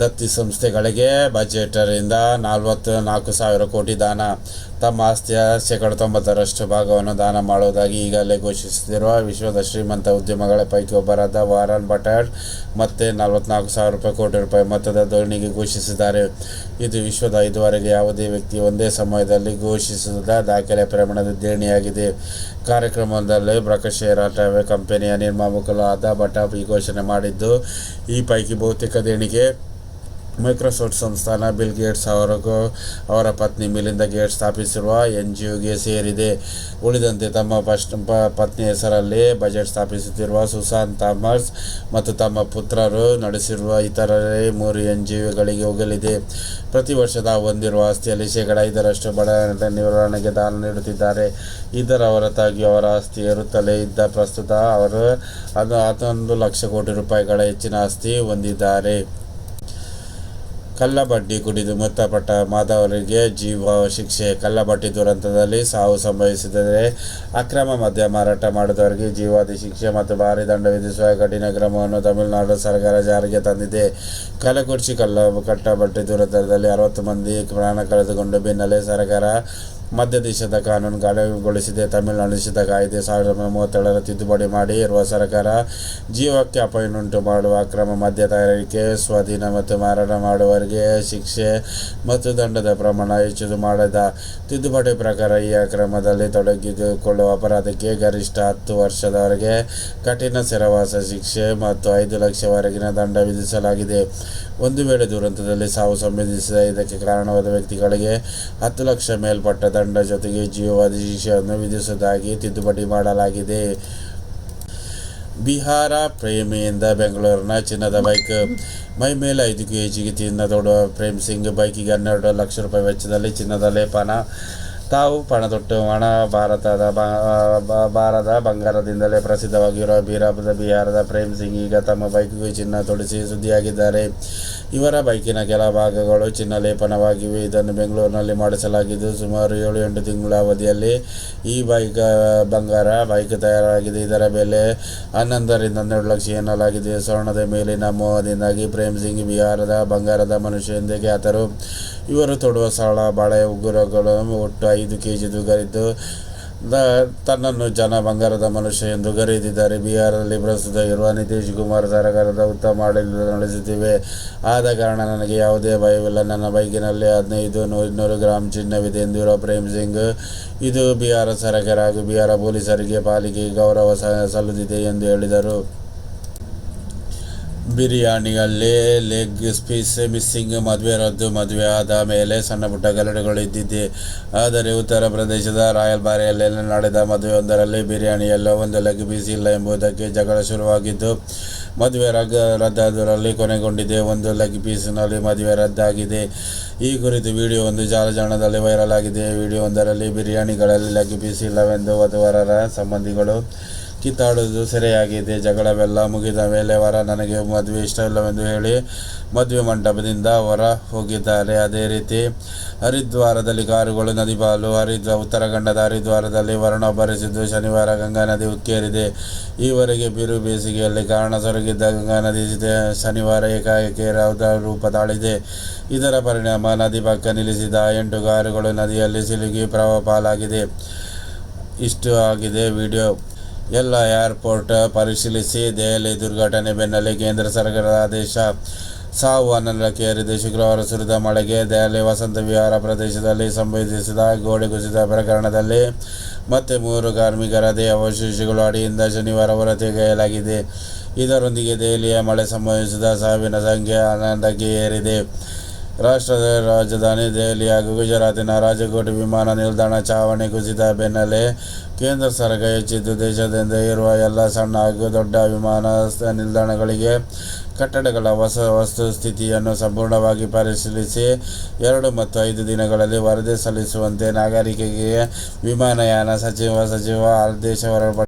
ದತ್ತಿ ಸಂಸ್ಥೆಗಳಿಗೆ ಬಜೆಟರಿಂದ ನಲವತ್ತು ನಾಲ್ಕು ಸಾವಿರ ಕೋಟಿ ದಾನ. ತಮ್ಮ ಆಸ್ತಿಯ ಶೇಕಡ ತೊಂಬತ್ತರಷ್ಟು ಭಾಗವನ್ನು ದಾನ ಮಾಡುವುದಾಗಿ ಈಗಾಗಲೇ ಘೋಷಿಸುತ್ತಿರುವ ವಿಶ್ವದ ಶ್ರೀಮಂತ ಉದ್ಯಮಗಳ ಪೈಕಿ ಒಬ್ಬರಾದ ವಾರನ್ ಬಟಾಡ್ ಮತ್ತೆ ನಲವತ್ನಾಲ್ಕು ಸಾವಿರ ರೂಪಾಯಿ ಕೋಟಿ ರೂಪಾಯಿ ಮೊತ್ತದ ದೋಣಿಗೆ ಘೋಷಿಸಿದ್ದಾರೆ. ಇದು ವಿಶ್ವದ ಐದುವರೆಗೆ ಯಾವುದೇ ವ್ಯಕ್ತಿ ಒಂದೇ ಸಮಯದಲ್ಲಿ ಘೋಷಿಸಿದ ದಾಖಲೆ ಪ್ರಮಾಣದ ದೇಣಿಯಾಗಿದೆ. ಕಾರ್ಯಕ್ರಮದಲ್ಲಿ ಪ್ರಕಾಶ್ ರಾಟವೆ ಕಂಪನಿಯ ನಿರ್ಮಾಪಕರು ಆದ ಬಟಾಪ್ ಈ ಘೋಷಣೆ ಮಾಡಿದ್ದು, ಈ ಪೈಕಿ ಬಹುತೇಕ ದೇಣಿಗೆ ಮೈಕ್ರೋಸಾಫ್ಟ್ ಸಂಸ್ಥಾನ ಬಿಲ್ ಗೇಟ್ಸ್ ಅವರಿಗೂ ಅವರ ಪತ್ನಿ ಮಿಲಿಂದ ಗೇಟ್ಸ್ ಸ್ಥಾಪಿಸಿರುವ ಎನ್ ಜಿ ಒಗೆ ಸೇರಿದೆ. ಉಳಿದಂತೆ ತಮ್ಮ ಫಸ್ಟ್ ಪತ್ನಿ ಹೆಸರಲ್ಲಿ ಬಜೆಟ್ ಸ್ಥಾಪಿಸುತ್ತಿರುವ ಸುಸಾನ್ ಥಾಮಸ್ ಮತ್ತು ತಮ್ಮ ಪುತ್ರರು ನಡೆಸಿರುವ ಇತರರೇ ಮೂರು ಎನ್ ಜಿ ಒಗಳಿಗೆ ಹೋಗಲಿದೆ. ಪ್ರತಿ ವರ್ಷ ತಾವು ಹೊಂದಿರುವ ಆಸ್ತಿಯಲ್ಲಿ ಶೇಕಡ ಐದರಷ್ಟು ಬಡ ನಿರ್ವಹಣೆಗೆ ದಾನ ನೀಡುತ್ತಿದ್ದಾರೆ. ಇದರ ಹೊರತಾಗಿ ಅವರ ಆಸ್ತಿ ಏರುತ್ತಲೇ ಇದ್ದ ಪ್ರಸ್ತುತ ಅವರು ಅದು ಹತ್ತೊಂದು ಲಕ್ಷ ಕೋಟಿ ರೂಪಾಯಿಗಳ ಹೆಚ್ಚಿನ ಆಸ್ತಿ ಹೊಂದಿದ್ದಾರೆ. ಕಳ್ಳಬಡ್ಡಿ ಕುಡಿದು ಮೃತಪಟ್ಟ ಮಾಧವರಿಗೆ ಜೀವ ಶಿಕ್ಷೆ. ಕಲ್ಲಬಡ್ಡಿ ದುರಂತದಲ್ಲಿ ಸಾವು ಸಂಭವಿಸಿದರೆ ಅಕ್ರಮ ಮದ್ಯ ಮಾರಾಟ ಮಾಡಿದವರಿಗೆ ಜೀವಾದಿ ಶಿಕ್ಷೆ ಮತ್ತು ಭಾರಿ ದಂಡ ವಿಧಿಸುವ ಕಠಿಣ ಕ್ರಮವನ್ನು ತಮಿಳುನಾಡು ಸರ್ಕಾರ ಜಾರಿಗೆ ತಂದಿದೆ. ಕಲಕುರ್ಚಿ ಕಲ್ಲ ಕಟ್ಟಬಟ್ಟಿ ದುರಂತದಲ್ಲಿ ಅರವತ್ತು ಮಂದಿ ಪ್ರಾಣ ಕಳೆದುಕೊಂಡು ಬೆನ್ನಲ್ಲೇ ಸರ್ಕಾರ ಮಧ್ಯದೇಶದ ಕಾನೂನು ಗಾಳಿಗೊಳಿಸಿದೆ ತಮಿಳುನಾಡು ನಿಷೇಧ ಕಾಯ್ದೆ ಸಾವಿರದ ಒಂಬೈನೂರ ಮೂವತ್ತೇಳರ ತಿದ್ದುಪಡಿ ಮಾಡಿ ಇರುವ ಸರ್ಕಾರ ಜೀವಕ್ಕೆ ಅಪಾಯವನ್ನುಂಟು ಮಾಡುವ ಅಕ್ರಮ ಮದ್ಯ ತಯಾರಿಕೆ, ಸ್ವಾಧೀನ ಮತ್ತು ಮಾರಾಟ ಮಾಡುವವರಿಗೆ ಶಿಕ್ಷೆ ಮತ್ತು ದಂಡದ ಪ್ರಮಾಣ ಹೆಚ್ಚು ಮಾಡದ ತಿದ್ದುಪಡಿ ಪ್ರಕಾರ ಈ ಅಕ್ರಮದಲ್ಲಿ ತೊಡಗಿಕೊಳ್ಳುವ ಅಪರಾಧಕ್ಕೆ ಗರಿಷ್ಠ ಹತ್ತು ವರ್ಷದವರೆಗೆ ಕಠಿಣ ಸೆರವಾಸ ಶಿಕ್ಷೆ ಮತ್ತು ಐದು ಲಕ್ಷವರೆಗಿನ ದಂಡ ವಿಧಿಸಲಾಗಿದೆ. ಒಂದು ವೇಳೆ ದುರಂತದಲ್ಲಿ ಸಾವು ಸಂಬಂಧಿಸಿದ ಇದಕ್ಕೆ ಕಾರಣವಾದ ವ್ಯಕ್ತಿಗಳಿಗೆ ಹತ್ತು ಲಕ್ಷ ಮೇಲ್ಪಟ್ಟ ದಂಡ ಜೊತೆಗೆ ಜೀವಾವಧಿ ಶಿಕ್ಷೆಯನ್ನು ವಿಧಿಸುವುದಾಗಿ ತಿದ್ದುಪಡಿ ಮಾಡಲಾಗಿದೆ. ಬಿಹಾರ ಪ್ರೇಮಿಯಿಂದ ಬೆಂಗಳೂರಿನ ಚಿನ್ನದ ಬೈಕ್. ಮೈ ಮೇಲೆ ಐದು ಕೆ ಜಿಗೆ ಪ್ರೇಮ್ ಸಿಂಗ್ ಬೈಕಿಗೆ ಹನ್ನೆರಡು ಲಕ್ಷ ರೂಪಾಯಿ ವೆಚ್ಚದಲ್ಲಿ ಚಿನ್ನದ ಲೇಪನ ತಾವು ಪಣತೊಟ್ಟು ಹಣ ಭಾರತದ ಭಾರದ ಬಂಗಾರದಿಂದಲೇ ಪ್ರಸಿದ್ಧವಾಗಿರುವ ಬೀರಾಪದ ಬಿಹಾರದ ಪ್ರೇಮ್ ಸಿಂಗ್ ಈಗ ತಮ್ಮ ಬೈಕ್ಗೆ ಚಿನ್ನ ತೊಡಿಸಿ ಸುದ್ದಿಯಾಗಿದ್ದಾರೆ. ಇವರ ಬೈಕಿನ ಕೆಲ ಭಾಗಗಳು ಚಿನ್ನ ಲೇಪನವಾಗಿವೆ. ಇದನ್ನು ಬೆಂಗಳೂರಿನಲ್ಲಿ ಮಾಡಿಸಲಾಗಿದ್ದು ಸುಮಾರು ಏಳು ಎಂಟು ತಿಂಗಳ ಅವಧಿಯಲ್ಲಿ ಈ ಬೈಕ್, ಬಂಗಾರ ಬೈಕ್ ತಯಾರಾಗಿದೆ. ಇದರ ಬೆಲೆ ಹನ್ನೊಂದರಿಂದ ಹನ್ನೆರಡು ಲಕ್ಷ ಎನ್ನಲಾಗಿದೆ. ಸ್ವರ್ಣದ ಮೇಲಿನ ಮೋಹದಿಂದಾಗಿ ಪ್ರೇಮ್ ಸಿಂಗ್ ಬಿಹಾರದ ಬಂಗಾರದ ಮನುಷ್ಯ ಎಂದೇ ಖ್ಯಾತರು. ಇವರು ತೊಡುವ ಸರಳ ಬಾಳೆ, ಉಗುರಗಳು ಒಟ್ಟು ಐದು ಕೆ ಜಿ ತೂಗರಿದ್ದು ತನ್ನನ್ನು ಜನ ಬಂಗಾರದ ಮನುಷ್ಯ ಎಂದು ಕರೆದಿದ್ದಾರೆ. ಬಿಹಾರದಲ್ಲಿ ಪ್ರಸ್ತುತ ಇರುವ ನಿತೀಶ್ ಕುಮಾರ್ ಸರ್ಕಾರದ ಉತ್ತಮ ಆಡಳಿತ ನಡೆಸುತ್ತಿವೆ. ಆದ ಕಾರಣ ನನಗೆ ಯಾವುದೇ ಭಯವಿಲ್ಲ. ನನ್ನ ಬೈಕಿನಲ್ಲಿ ಹದಿನೈದು ನೂರು ಇನ್ನೂರು ಗ್ರಾಂ ಚಿನ್ನವಿದೆ ಎಂದಿರುವ ಪ್ರೇಮ್ ಸಿಂಗ್, ಇದು ಬಿಹಾರ ಸರ್ಕಾರ ಹಾಗೂ ಬಿಹಾರ ಪೊಲೀಸರಿಗೆ ಪಾಲಿಕೆ ಗೌರವ ಸಲ್ಲುತ್ತಿದೆ ಎಂದು ಹೇಳಿದರು. ಬಿರಿಯಾನಿಯಲ್ಲಿ ಲೆಗ್ ಪೀಸ್ ಮಿಸ್ಸಿಂಗ್ ಮದುವೆ ರದ್ದು, ಮದುವೆ ಆದ ಮೇಲೆ ಸಣ್ಣ ಪುಟ್ಟ ಗಲಾಟೆಗಳು ಇದ್ದಿದ್ದೆ. ಆದರೆ ಉತ್ತರ ಪ್ರದೇಶದ ರಾಯಲ್ ರಾಯಲ್ಬಾರಿಯಲ್ಲಿ ನಡೆದ ಮದುವೆಯೊಂದರಲ್ಲಿ ಬಿರಿಯಾನಿಯಲ್ಲ ಒಂದು ಲೆಗ್ ಪೀಸ್ ಇಲ್ಲ ಎಂಬುದಕ್ಕೆ ಜಗಳ ಶುರುವಾಗಿದ್ದು, ಮದುವೆ ರಗ್, ರದ್ದಾದರಲ್ಲಿ ಕೊನೆಗೊಂಡಿದೆ. ಒಂದು ಲೆಗ್ ಪೀಸ್ನಲ್ಲಿ ಮದುವೆ ರದ್ದಾಗಿದೆ. ಈ ಕುರಿತು ವಿಡಿಯೋ ಒಂದು ಜಾಲಜಾಣದಲ್ಲಿ ವೈರಲ್ ಆಗಿದೆ. ವಿಡಿಯೋ ಒಂದರಲ್ಲಿ ಬಿರಿಯಾನಿಗಳಲ್ಲಿ ಲೆಗ್ ಪೀಸ್ ಇಲ್ಲವೆಂದು ವಧುವರರ ಸಂಬಂಧಿಗಳು ಕಿತ್ತಾಡುವುದು ಸೆರೆಯಾಗಿದೆ. ಜಗಳವೆಲ್ಲ ಮುಗಿದ ಮೇಲೆ ವರ ನನಗೆ ಮದುವೆ ಇಷ್ಟವಿಲ್ಲವೆಂದು ಹೇಳಿ ಮದುವೆ ಮಂಟಪದಿಂದ ಹೊರ ಹೋಗಿದ್ದಾರೆ. ಅದೇ ರೀತಿ ಹರಿದ್ವಾರದಲ್ಲಿ ಕಾರುಗಳು ನದಿ ಪಾಲು ಹರಿದ್ವಾರ ಉತ್ತರಾಖಂಡದ ಹರಿದ್ವಾರದಲ್ಲಿ ವರ್ಣ ಬರೆಸಿದ್ದು ಶನಿವಾರ ಗಂಗಾ ನದಿ ಉಕ್ಕೇರಿದೆ. ಈವರೆಗೆ ಬಿರು ಬೇಸಿಗೆಯಲ್ಲಿ ಕಾರಣ ಸೊರಗಿದ್ದ ಗಂಗಾ ನದಿ ಶನಿವಾರ ಏಕಾಏಕಿ ರೂಪ ತಾಳಿದೆ. ಇದರ ಪರಿಣಾಮ ನದಿ ಪಕ್ಕ ನಿಲ್ಲಿಸಿದ ಎಂಟು ಕಾರುಗಳು ನದಿಯಲ್ಲಿ ಸಿಲುಕಿ ಪ್ರವಾಹ ಪಾಲಾಗಿದೆ. ಇಷ್ಟು ಆಗಿದೆ ವಿಡಿಯೋ. ಎಲ್ಲ ಏರ್ಪೋರ್ಟ್ ಪರಿಶೀಲಿಸಿ ದೆಹಲಿ ದುರ್ಘಟನೆ ಬೆನ್ನಲ್ಲೇ ಕೇಂದ್ರ ಸರ್ಕಾರದ ಆದೇಶ. ಸಾವು ಹನ್ನೊಂದಕ್ಕೆ ಏರಿದೆ. ಶುಕ್ರವಾರ ಸುರಿದ ಮಳೆಗೆ ದೆಹಲಿ ವಸಂತ ವಿಹಾರ ಪ್ರದೇಶದಲ್ಲಿ ಸಂಭವಿಸಿದ ಗೋಡೆ ಕುಸಿದ ಪ್ರಕರಣದಲ್ಲಿ ಮತ್ತೆ ಮೂರು ಕಾರ್ಮಿಕರ ದೇಹಾವಶೇಷಗಳು ಅಡಿಯಿಂದ ಶನಿವಾರ ಹೊರತೆಗೆಯಲಾಗಿದೆ. ಇದರೊಂದಿಗೆ ದೆಹಲಿಯ ಮಳೆ ಸಂಭವಿಸಿದ ಸಾವಿನ ಸಂಖ್ಯೆ ಹನ್ನೊಂದಕ್ಕೆ ಏರಿದೆ. ರಾಷ್ಟ್ರದ ರಾಜಧಾನಿ ದೆಹಲಿ ಹಾಗೂ ಗುಜರಾತಿನ ರಾಜಕೋಟ್ ವಿಮಾನ ನಿಲ್ದಾಣ ಚಾವಣಿ ಕುಸಿದ ಬೆನ್ನಲ್ಲೇ ಕೇಂದ್ರ ಸರ್ಕಾರ ಹೆಚ್ಚಿದ್ದು ದೇಶದಿಂದ ಇರುವ ಎಲ್ಲ ಸಣ್ಣ ಹಾಗೂ ದೊಡ್ಡ ವಿಮಾನ ನಿಲ್ದಾಣಗಳಿಗೆ ಕಟ್ಟಡಗಳ ಹೊಸ ವಸ್ತುಸ್ಥಿತಿಯನ್ನು ಸಂಪೂರ್ಣವಾಗಿ ಪರಿಶೀಲಿಸಿ ಎರಡು ಮತ್ತು ಐದು ದಿನಗಳಲ್ಲಿ ವರದಿ ಸಲ್ಲಿಸುವಂತೆ ನಾಗರಿಕರಿಗೆ ವಿಮಾನಯಾನ ಸಚಿವ ಸಚಿವ ಆದೇಶ